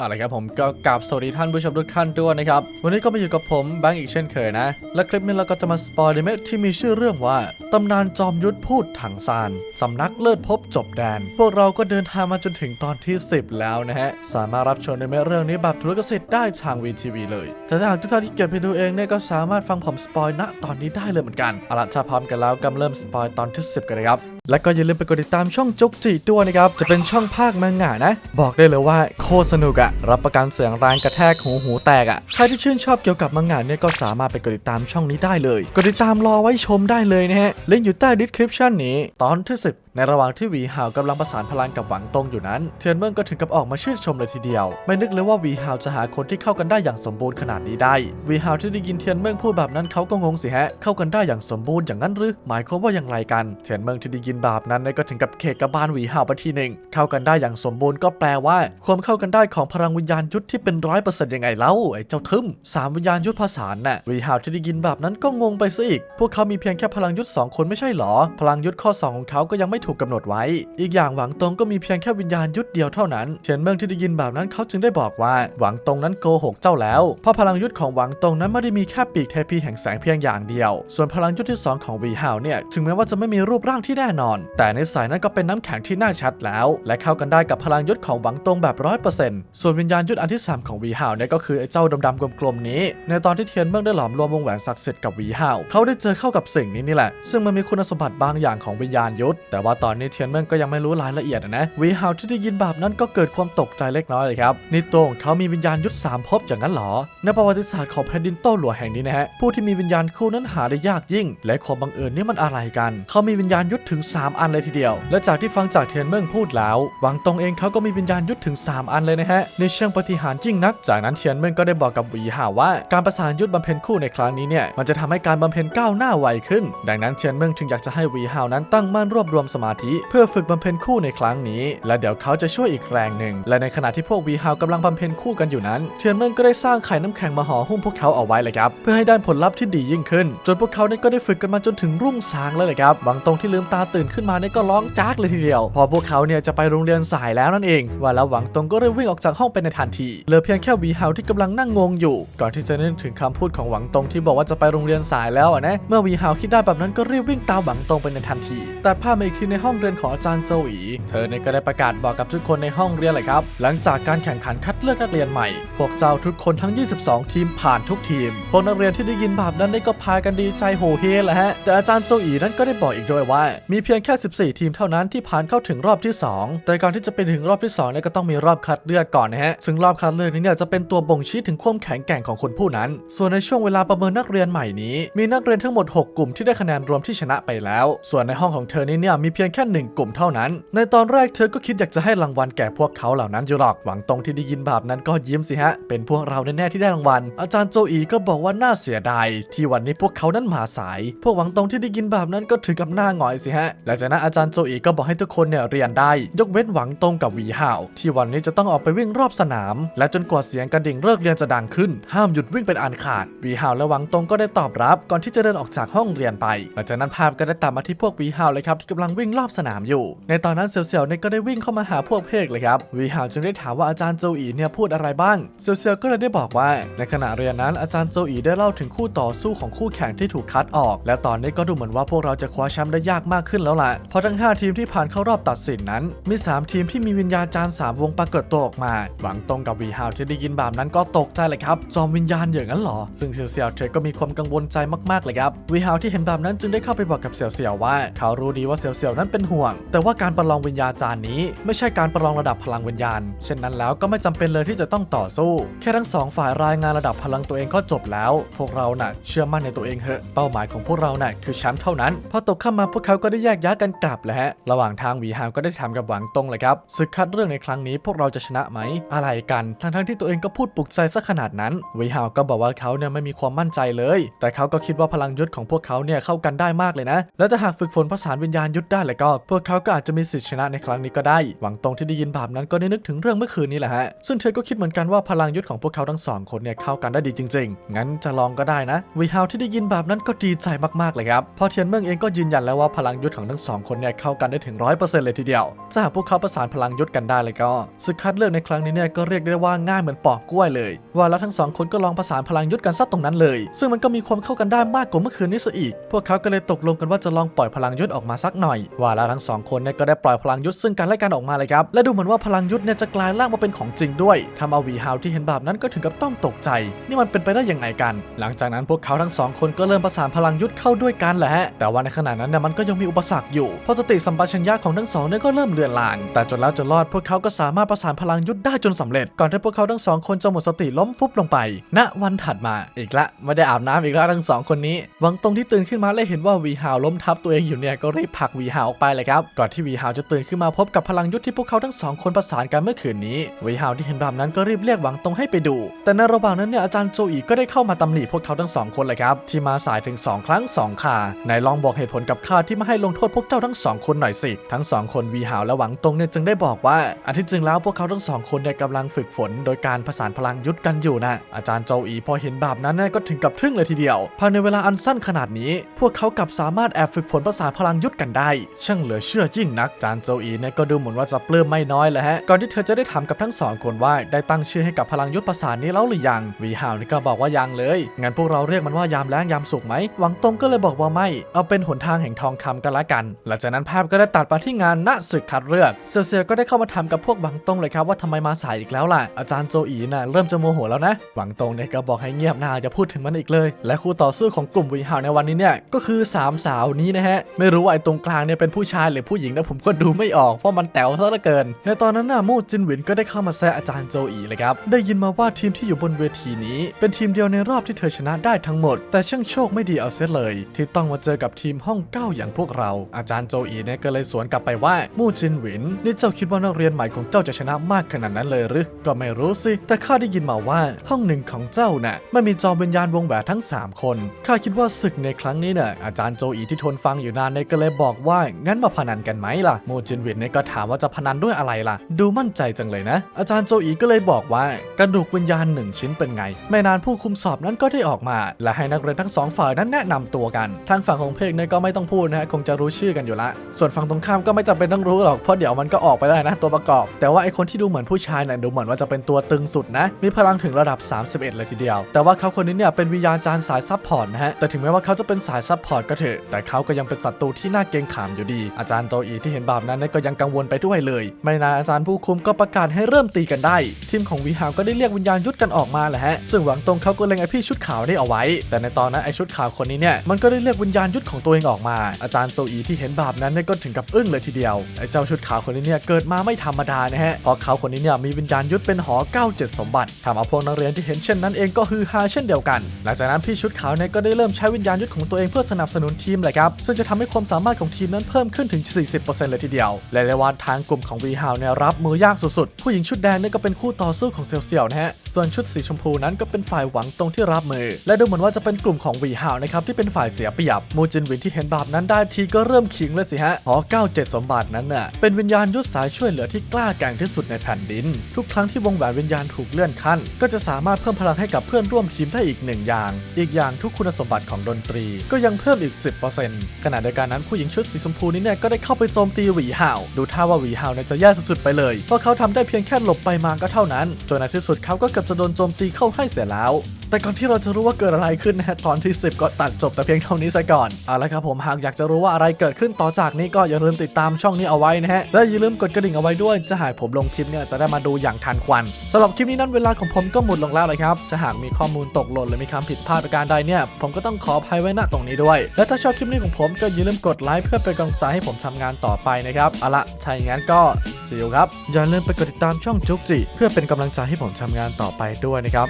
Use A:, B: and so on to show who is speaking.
A: เอาละครับผมก็กราบสวัสดีท่านผู้ชมทุกท่านด้วยนะครับ วันนี้ก็มาอยู่กับผมแบงค์อีกเช่นเคยนะ และคลิปนี้เราก็จะมาสปอยล์ในเมที่มีชื่อเรื่องว่า ตำนานจอมยุทธพูดถังซานสำนักเลิศพบจบแดน พวกเราก็เดินทางมาจนถึงตอนที่ 10 แล้วนะฮะ สามารถรับชมในเมเรื่องนี้แบบธุรกิจได้ทางวีทีวีเลยแต่ถ้าหากทุกท่านที่เก็บไปดูเองเนี่ยก็สามารถฟังผมสปอยณตอนนี้ได้เลยเหมือนกันเอาละถ้าพร้อมกันแล้วก็เริ่มสปอยตอนที่10กันเลยครับ และก็อย่าลืมไปกดติดตามช่องจุกจิด้วยนะครับ จะเป็นช่องภาคมังงะนะ บอกได้เลยว่าโคตรสนุกอะรับประกันเสียงแรงกระแทกหูหูแตกอะใครที่ชื่นชอบเกี่ยวกับมังงะเนี่ยก็สามารถไปกดติดตามช่องนี้ได้เลย กดติดตามรอไว้ชมได้เลยนะฮะลิงก์อยู่ใต้ดีสคริปชันนี้ ตอนที่10ในระหว่างที่หวีหาวกำลังประสานพลังกับหวังตงอยู่นั้น เทียนเมืองก็ถึงกับออกมาชื่นชมเลยทีเดียว ไม่นึกเลยว่าหวีหาวจะหาคนที่เข้ากันได้อย่างสมบูรณ์ขนาดนี้ได้หวีหาวที่ได้ยินเทียนเมืองพูดแบบนั้นเขาก็งงสิฮะ เข้ากันได้อย่างสมบูรณ์อย่างนั้นหรือ หมายความว่าอย่างไรกัน เทียนเมืองที่ได้ยินแบบนั้นก็ถึงกับเขกกระบาลหวีหาวไปทีหนึ่ง เข้ากันได้อย่างสมบูรณ์ก็แปลว่า ความเข้ากันได้ของพลังวิญญาณยุทธที่เป็นร้อยเปอร์เซ็นต์ยังไงเล่าไอ้เจ้าทึมสามวิญญาณยุทธผสาน่ะหวีหาวที่ได้ยินแบบนั้นก็งงไปซะอีก พวกเขามีเพียงแค่พลังยุทธสองคนไม่ใช่หรอ พลังยุทธข้อสองของเขาก็ยังไม่ถูกกำหนดไว้ อีกอย่างหวังตงก็มีเพียงแค่วิญญาณยุทธเดียวเท่านั้นเทียนเมืองที่ได้ยินแบบนั้นเขาจึงได้บอกว่าหวังตงนั้นโกหกเจ้าแล้ว เพราะพลังยุทธของหวังตงนั้นไม่ได้มีแค่ปีกเทพีแห่งแสงเพียงอย่างเดียว ส่วนพลังยุทธที่สองของวีฮาวเนี่ยถึงแม้ว่าจะไม่มีรูปร่างที่แน่นอน แต่ในสายนั้นก็เป็นน้ำแข็งที่น่าชัดแล้ว และเข้ากันได้กับพลังยุทธของหวังตงแบบร้อยเปอร์เซ็นต์ส่วนวิญญาณยุทธอันที่สามของวีฮาวเนี่ยก็คือไอ้เจ้าดำๆกลมๆนี้ ในตอนที่เทียนเมืองได้หลอมรวมวงแหวนศักดิ์สิทธิ์กับวีฮาวเขาได้เจอเข้ากับสิ่งนี้นี่แหละ ซึ่งมันมีคุณสมบัติบางอย่างของวิญญาณยุทธแต่ว่าตอนนี้เทียนเมืองก็ยังไม่รู้รายละเอียดอะนะวีฮาวที่ได้ยินแบบนั้นก็เกิดความตกใจเล็กน้อยเลยครับในตัวของเขามีวิญญาณยุทธสามภพอย่างนั้นเหรอ ในประวัติศาสตร์ของแผ่นดินโต้หลวงแห่งนี้นะฮะผู้ที่มีวิญญาณคู่นั้นหาได้ยากยิ่ง และความบังเอิญนี่มันอะไรกัน เขามีวิญญาณยุทธถึง 3 อันเลยทีเดียว และจากที่ฟังจากเทียนเมืองพูดแล้วหวังตงเองเขาก็มีวิญญาณยุทธถึง 3 อันเลยนะฮะในเชิงปฏิหารยิ่งนัก จากนั้นเทียนเมืองก็ได้บอกกับวีหาว่าการประสานยุทธบำเพ็ญคู่ในครั้งนี้เนี่ยมันจะทำให้การบำเพ็ญก้าวหน้าไวขึ้น ดังนั้นเทียนเมืองจึงอยากจะให้วีหาวนั้นตั้งมั่นรวบรวมสมาธิ เพื่อฝึกบำเพ็ญคู่ในครั้งนี้ และเดี๋ยวเขาจะช่วยอีกแรงหนึ่ง และในขณะที่พวกวีฮาวกำลังบำเพ็ญคู่กันอยู่นั้นเทียนเมิงก็ได้สร้างไข่น้ำแข็งมาห่อหุ้มพวกเขาเอาไว้เลยครับเพื่อให้ได้ผลลัพธ์ที่ดียิ่งขึ้น จนพวกเขาเนี่ยก็ได้ฝึกกันมาจนถึงรุ่งสางเลยเลยครับหวังตรงที่ลืมตาตื่นขึ้นมาเนี่ยก็ร้องจากเลยทีเดียว พอพวกเขาเนี่ยจะไปโรงเรียนสายแล้วนั่นเอง ว่าแล้วหวังตรงก็ได้วิ่งออกจากห้องไปในทันทีเหลือเพียงแค่วีฮาวที่กำลังนั่งงงอยู่ ก่อนที่จะนึกถึงคำพูดของหวังตรงที่บอกว่าจะไปโรงเรียนสายแล้วอะนะเมื่อวีฮาวคิดได้แบบนั้นก็รีบวิ่งตามหวังตรงไปในทันที แต่ภาพมาอีกทีในห้องเรียนของอาจารย์โจอีเธอเนี่ยก็ได้ประกาศบอกกับทุกคนในห้องเรียนเลยครับ หลังจากการแข่งขันคัดเลือกนักเรียนใหม่ พวกเจ้าทุกคนทั้ง 22 ทีมผ่านทุกทีม พวกนักเรียนที่ได้ยินแบบนั้นได้ก็พากันดีใจโหเฮแหละฮะ แต่อาจารย์โจอีนั้นก็ได้บอกอีกด้วยว่า มีเพียงแค่ 14 ทีมเท่านั้นที่ผ่านเข้าถึงรอบที่ 2 แต่ก่อนที่จะไปถึงรอบที่2เนี่ยก็ต้องมีรอบคัดเลือกก่อนนะฮะ ซึ่งรอบคัดเลือกนี้เนี่ยจะเป็นตัวบ่งชี้ถึงความแข็งแกร่งของคนผู้นั้น ส่วนในช่วงเวลาประเมินนักเรียนใหม่นี้ มีนักเรียนทั้งหมด 6 กลุ่มที่ได้คะแนนรวมที่ชนะไปแล้ว ส่วนในห้องของเธอนี้เนี่ยมีเพียงแค่หนึ่งกลุ่มเท่านั้น ในตอนแรกเธอก็คิดอยากจะให้รางวัลแก่พวกเขาเหล่านั้นอยู่หรอก หวังตรงที่ได้ยินแบบนั้นก็ยิ้มสิฮะ เป็นพวกเราแน่ๆที่ได้รางวัล อาจารย์โจอีก็บอกว่าน่าเสียดายที่วันนี้พวกเขานั้นมาสาย พวกหวังตรงที่ได้ยินแบบนั้นก็ถึงกับหน้าหงอยสิฮะ หลังจากนั้นอาจารย์โจอีก็บอกให้ทุกคนเนี่ยเรียนได้ ยกเว้นหวังตรงกับหวีห่าวที่วันนี้จะต้องออกไปวิ่งรอบสนาม และจนกว่าเสียงกระดิ่งเลิกเรียนจะดังขึ้น ห้ามหยุดวิ่งเป็นอันขาดหวีห่าวและหวังตรงก็ได้ตอบรับ ก่อนที่จะเดินออกจากห้องเรียนไป หลังจากนั้นภาพก็ได้ตัดมาที่พวกหวีห่าวเลยครับที่กำลังวิ่งรอบสนามอยู่ ในตอนนั้นเสี่ยวเนี่ยก็ได้วิ่งเข้ามาหาพวกเพกเลยครับวีหาวจึงได้ถามว่าอาจารย์โจอีเนี่ยพูดอะไรบ้างเซียวๆก็เลยได้บอกว่า ในขณะเรียนนั้นอาจารย์โจอีได้เล่าถึงคู่ต่อสู้ของคู่แข่งที่ถูกคัดออก และตอนนี้ก็ดูเหมือนว่าพวกเราจะคว้าแชมป์ได้ยากมากขึ้นแล้วล่ะเพราะทั้ง 5 ทีมที่ผ่านเข้ารอบตัดสินนั้น มี 3 ทีมที่มีวิญญาณจารย์สามวงปรากฏตัวออกมาหวังตรงกับวีฮาวที่ได้ยินแบบนั้นก็ตกใจเลยครับจอมวิญญาณอย่างนั้นหรอ ซึ่งเซียวๆเธอก็มีความกังวลใจมากๆเลยครับวีฮาวที่เห็นแบบนั้นจึงได้เข้าไปบอกกับเซียวว่า เขารู้ดีว่าเซียวนั้นเป็นห่วง แต่ว่าการประลองวิญญาจารย์นี้ ไม่ใช่การประลองระดับพลังวิญญาณ เช่นนั้นแล้วก็ไม่จำเป็นเลยที่จะต้องต่อสู้ แค่ทั้งสองฝ่ายรายงานระดับพลังตัวเองก็จบแล้ว พวกเราน่ะเชื่อมั่นในตัวเองเถอะ เป้าหมายของพวกเราน่ะคือแชมป์เท่านั้น พอตกค่ำมาพวกเขาก็ได้แยกย้ายกันกลับแล้วฮะ ระหว่างทางหวีฮามก็ได้ถามกับหวังตงเลยครับศึกคัดเรื่องในครั้งนี้พวกเราจะชนะไหม อะไรกัน ทั้งทั้งๆที่ตัวเองก็พูดปลุกใจซะขนาดนั้นหวีฮาวก็บอกว่าเขาเนี่ยไม่มีความมั่นใจเลย แต่เขาก็คิดว่าพลังยุทธของพวกเขาเนี่ยเข้ากันได้มากเลยนะ แล้วถ้าหากฝึกฝนผสาวิญญาณยุทธได้แล้วก็พวกเขาก็อาจจะมีสิทธิชนะในครั้งนี้ก็ได้ หวังตรงที่ได้ยินแบบนั้นก็ได้นึกถึงเรื่องเมื่อคืนนี้แหละฮะ ซึ่งเธอก็คิดเหมือนกันว่าพลังยุทธของพวกเขาทั้งสองคนเนี่ยเข้ากันได้ดีจริง ๆ งั้นจะลองก็ได้นะวีฮาวที่ได้ยินแบบนั้นก็ดีใจมากๆเลยครับ พอเทียนเมืองเองก็ยืนยันแล้วว่าพลังยุทธของทั้งสองคนเนี่ยเข้ากันได้ถึงร้อยเปอร์เซ็นต์เลยทีเดียวถ้าหากพวกเขาประสานพลังยุทธกันได้เลยก็ศึกคัดเลือกในครั้งนี้เนี่ยก็เรียกได้ว่าง่ายเหมือนปอกกล้วยเลย ว่าแล้วทั้งสองคนก็ลองประสานพลังยุทธกันซะตรงนั้นเลย ซึ่งมันก็มีความเข้ากันได้มากกว่าเมื่อคืนนี้ซะอีก พวกเขาก็เลยตกลงกันว่าจะลองปล่อยพลังยุทธออกมาสักหน่อยว่าแล้วทั้งสองคนเนี่ยก็ได้ปล่อยพลังยุทธซึ่งกันและกันออกมาเลยครับ และดูเหมือนว่าพลังยุทธเนี่ยจะกลายร่างมาเป็นของจริงด้วยทำเอาวีฮาวที่เห็นแบบนั้นก็ถึงกับต้องตกใจ นี่มันเป็นไปได้ยังไงกัน หลังจากนั้นพวกเขาทั้งสองคนก็เริ่มประสานพลังยุทธเข้าด้วยกันแหละฮะแต่ว่าในขณะนั้นเนี่ยมันก็ยังมีอุปสรรคอยู่เพราะสติสัมปชัญญะของทั้งสองเนี่ยก็เริ่มเลือนลาง แต่จนแล้วจนรอดพวกเขาก็สามารถประสานพลังยุทธได้จนสำเร็จ ก่อนที่พวกเขาทั้งสองคนจะหมดสติล้มฟุบลงไป ณ วันถัดมา อีกละ ไม่ได้อาบน้ำอีกแล้วทั้งสองคนนี้หวังตรงที่ตื่นขึ้นมาและเห็นว่าวีฮาวล้มทับตัวเองอยู่เนี่ยก็รีบผลักวีฮาวออกไปเลยครับ ก่อนที่วีฮาวจะตื่นขึ้นมาพบกับพลังยุทธที่พวกเขาทั้งสองคนประสานกันเมื่อคืนนี้วีฮาวที่เห็นแบบนั้นก็รีบเรียกหวังตรงให้ไปดู แต่ในระหว่างนั้นเนี่ยอาจารย์โจอีก็ได้เข้ามาตำหนิพวกเขาทั้งสองคนเลยครับที่มาสายถึงสองครั้งสองคาไหนลองบอกเหตุผลกับข้าที่ไม่ให้ลงโทษพวกเจ้าทั้งสองคนหน่อยสิ ทั้งสองคนวีฮาวและหวังตรงเนี่ยจึงได้บอกว่าอันที่จริงแล้วพวกเขาทั้งสองคนเนี่ยกำลังฝึกฝน โดยการผสานพลังยุทธกันอยู่นะอาจารย์โจอีพอเห็นแบบนั้นเนี่ยก็ถึงกับทึ่งเลยทีเดียวภายในเวลาอันสั้นขนาดนี้ พวกเขากลับสามารถแอบฝึกฝนประสานพลังยุทธกันได้ช่างเหลือเชื่อยิ่งนักอาจารย์โจอีเนี่ยก็ดูเหมือนว่าจะปลื้มไม่น้อยเลยฮะ ก่อนที่เธอจะได้ถามกับทั้งสองคนว่าได้ตั้งชื่อให้กับพลังยุทธประสานนี้แล้วหรือยัง วีฮาวนี่ก็บอกว่ายังเลย งั้นพวกเราเรียกมันว่ายามแล้งยามสุกไหม หวังตรงก็เลยบอกว่าไม่ เอาเป็นหนทางแห่งทองคำกันละกัน หลังจากนั้นภาพก็ได้ตัดมาที่งานณศึกคัดเลือก เซียวเซียก็ได้เข้ามาถามกับพวกหวังตรงเลยครับว่าทำไมมาสายอีกแล้วล่ะ อาจารย์โจอีน่ะเริ่มจะโมโหแล้วนะ หวังตรงเนี่ยก็บอกให้เงียบหน้าจะพูดถึงมันอีกเลย และคู่ต่อสู้ของกลุ่มวีฮาวในวันนี้เนี่ยก็คือสามสาวนี้นะฮะไม่รู้ว่าไอ้ตรงกลางเนี่ยเป็นผู้ชายหรือผู้หญิงนะผมก็ดูไม่ออกเพราะมันแต๋วซะเหลือเกิน ในตอนนั้นน่ะมู่จินหวินก็ได้เข้ามาแซะอาจารย์โจอีเลยครับได้ยินมาว่าทีมที่อยู่บนเวทีนี้ เป็นทีมเดียวในรอบที่เธอชนะได้ทั้งหมด แต่ช่างโชคไม่ดีเอาเสียเลย ที่ต้องมาเจอกับทีมห้องเก้าอย่างพวกเรา อาจารย์โจอีเนี่ยก็เลยสวนกลับไปว่ามู่จินหวินนี่เจ้าคิดว่านักเรียนใหม่ของเจ้าจะชนะมากขนาดนั้นเลยหรือก็ไม่รู้สิ แต่ข้าได้ยินมาว่าห้องหนึ่งของเจ้าน่ะไม่มีจอมวิญญาณวงแหวนทั้ง 3 คนข้าคิดว่าศึกในครั้งนี้เนี่ยอาจารย์โจอีที่ทนฟังอยู่นานเนี่ยก็เลยบอกว่างั้นมาพนันกันไหมล่ะ โมจินวินเนี่ยก็ถามว่าจะพนันด้วยอะไรล่ะ ดูมั่นใจจังเลยนะ อาจารย์โจอีก็เลยบอกว่ากระดูกวิญญาณหนึ่งชิ้นเป็นไง ไม่นานผู้คุมสอบนั้นก็ได้ออกมา และให้นักเรียนทั้งสองฝ่ายนั้นแนะนำตัวกัน ทางฝั่งของเพกเนี่ยก็ไม่ต้องพูดนะฮะคงจะรู้ชื่อกันอยู่ละ ส่วนฝั่งตรงข้ามก็ไม่จำเป็นต้องรู้หรอกเพราะเดี๋ยวมันก็ออกไปได้นะตัวประกอบ แต่ว่าไอคนที่ดูเหมือนผู้ชายเนี่ยดูเหมือนว่าจะเป็นตัวตึงสุดนะ มีพลังถึงระดับ 31 เลยทีเดียว แต่ว่าเขาคนนี้เนี่ยเป็นวิญญาณจารย์สายซับพอร์ตนะฮะแต่ถึงแม้ว่าเขาจะเป็นสายซับพอร์ตก็เถอะแต่เขาก็ยังเป็นศัตรูที่น่าเกรงขามอยู่ดี อาจารย์โจอีที่เห็นแบบนั้นก็ยังกังวลไปด้วยเลย ไม่นานอาจารย์ผู้คุมก็ประกาศให้เริ่มตีกันได้ ทีมของวีฮาวก็ได้เรียกวิญญาณยุทธกันออกมาแหละฮะซึ่งหวังตรงเขาก็เล็งไอพี่ชุดขาวนี่เอาไว้ แต่ในตอนนั้นไอชุดขาวคนนี้เนี่ยมันก็ได้เรียกวิญญาณยุทธของตัวเองออกมา อาจารย์โจอีที่เห็นแบบนั้นก็ถึงกับอึ้งเลยทีเดียวไอเจ้าชุดขาวคนนี้เนี่ยเกิดมาไม่ธรรมดานะฮะเพราะเขาคนนี้เนี่ยมีวิญญาณยุทธเป็นหอ 97 สมบัติทำเอาพวกนักเรียนที่เห็นเช่นนั้นเองก็ฮือฮาเช่นเดียวกัน หลังจากนั้นพี่ชุดขาวเนี่ยก็ได้เริ่มใช้วิญญาณยุทธของตัวเองเพื่อสนับสนุนทีมเลยครับซึ่งจะทำให้ความสามารถของทีมนั้นเพิ่มขึ้นถึง 40%เลยทีเดียว และในวันทางกลุ่มของวีฮาวเนี่ยรับมือยากสุดๆ ผู้หญิงชุดแดงเนี่ยก็เป็นคู่ต่อสู้ของเซียวๆนะฮะส่วนชุดสีชมพูนั้นก็เป็นฝ่ายหวังตรงที่รับมือ และดูเหมือนว่าจะเป็นกลุ่มของวีฮาวนะครับที่เป็นฝ่ายเสียเปรียบมูจินวินที่เห็นแบบนั้นได้ทีก็เริ่มขิงเลยสิฮะหอ97 สมบัตินั้นน่ะเป็นวิญญาณยุทธสายช่วยเหลือที่กล้าแกร่งที่สุดในแผ่นดิน ทุกครั้งที่วงแหวนวิญญาณถูกเลื่อนขั้น ก็จะสามารถเพิ่มพลังให้กับเพื่อนร่วมทีมได้อีกหนึ่งอย่าง อีกอย่างทุกคุณสมบัติของดนตรี ก็ยังเพิ่มอีก 10%ขณะเดียวกันนั้นผู้หญิงชุดสีชมพูนี้เนี่ยก็ได้เข้าไปโจมตีวีฮาวดูท่าว่าวีฮาวเนี่ยจะแย่สุดๆไปเลยเพราะเขาทำได้เพียงแค่หลบไปมาก็เท่านั้นจนในที่สุดเขาก็เกับจะโดนโจมตีเข้าให้เสียแล้ว แต่ก่อนที่เราจะรู้ว่าเกิดอะไรขึ้นนะตอนที่ 10 ก็ตัดจบแต่เพียงเท่านี้ซะก่อนเอาละครับผมหากอยากจะรู้ว่าอะไรเกิดขึ้นต่อจากนี้ก็อย่าลืมติดตามช่องนี้เอาไว้นะฮะและอย่าลืมกดกระดิ่งเอาไว้ด้วย จะหากผมลงคลิปเนี่ยจะได้มาดูอย่างทันควันสำหรับคลิปนี้นั้นเวลาของผมก็หมดลงแล้วเลยครับจะหากมีข้อมูลตกหล่นหรือมีคำผิดพลาดประการใดเนี่ยผมก็ต้องขออภัยไว้ณตรงนี้ด้วย และถ้าชอบคลิปนี้ของผมก็อย่าลืมกดไลค์เพื่อเป็นกำลังใจให้ผมทำงานต่อไปนะครับเอาละถ้าอย่างนั้นก็สิวครับอย่าลืมไปกดติดตามช่องจุกจิเพื่อเป็นกำลังใจให้ผมทำงานต่อไปด้วยนะครับ